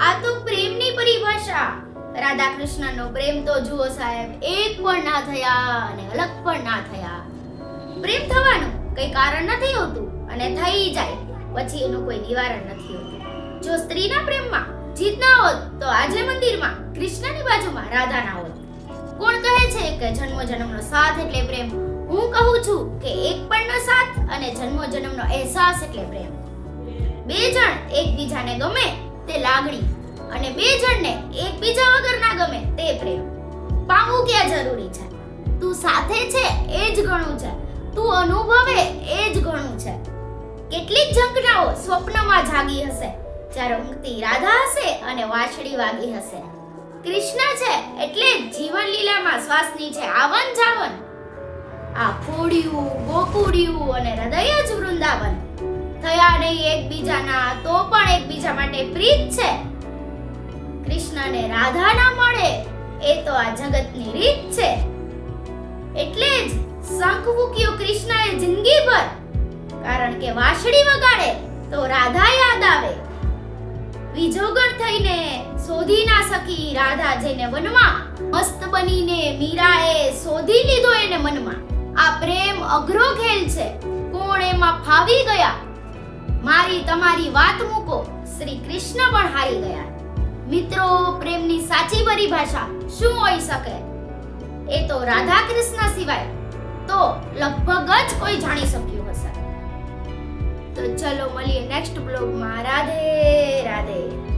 આ તો પ્રેમની પરિભાષા. રાધા કૃષ્ણનો પ્રેમ તો જુઓ સાહેબ, એક પણ ના થયા અને અલગ પણ ના થયા. પ્રેમ થવાનું કઈ કારણ નથી હોતું અને થઈ જાય, પછી એનું કોઈ નિવારણ નથી હોતું. જો સ્ત્રીના પ્રેમમાં જીત ના હોત, તો આજે મંદિરમાં કૃષ્ણની બાજુમાં રાધા ના હોત. કોણ કહે છે કે જન્મ જન્મનો સાથ એટલે પ્રેમ? હું કહું છું કે એક પણનો સાથ અને જન્મ જન્મનો અહેસાસ એટલે પ્રેમ. બે જણ એકબીજાને ગમે તે લાગણી અને બે જણને એકબીજા વગર ના ગમે તે પ્રેમ. પામવું ક્યાં જરૂરી છે? તું સાથે છે એ જ ઘણું છે. તું અનુભવે એ જ ઘણું છે. કેટલીક ઝંખનાઓ સ્વપ્નમાં જાગી હશે. જ્યારે ઊંઘતી રાધા હશે અને વાછડી વાગી હશે. કૃષ્ણ છે એટલે જીવન લીલામાં શ્વાસની છે આવન જાવન. આ ફોડિયું, ગોકુડિયું અને હૃદય જ વૃંદાવન. નહીં એકબીજાના તો પણ એકબીજા માટે પ્રીત છે. કૃષ્ણને રાધા ના મળે, એ તો આ જગતની રીત છે. એટલે જ શંખ મૂક્યો કૃષ્ણએ જિંદગીભર. કારણ કે વાંસળી વગાડે તો રાધા યાદ આવે. વિજોગર થઈને શોધી ના શકી રાધા જઈને વનમાં. મસ્ત બનીને મીરાએ શોધી લીધો એને મનમાં. આ પ્રેમ અઘરો ખેલ છે. કોણ એમાં ફાવી ગયા? મારી તમારી વાત મૂકો. શ્રી કૃષ્ણ પણ હારી ગયા. મિત્રો, પ્રેમની સાચી પરિભાષા શું હોઈ શકે? એ તો રાધા કૃષ્ણ સિવાય તો લગભગ જ કોઈ જાણી શક્યું હશે. તો ચલો મળીએ નેક્સ્ટ બ્લોગમાં રાધે રાધે.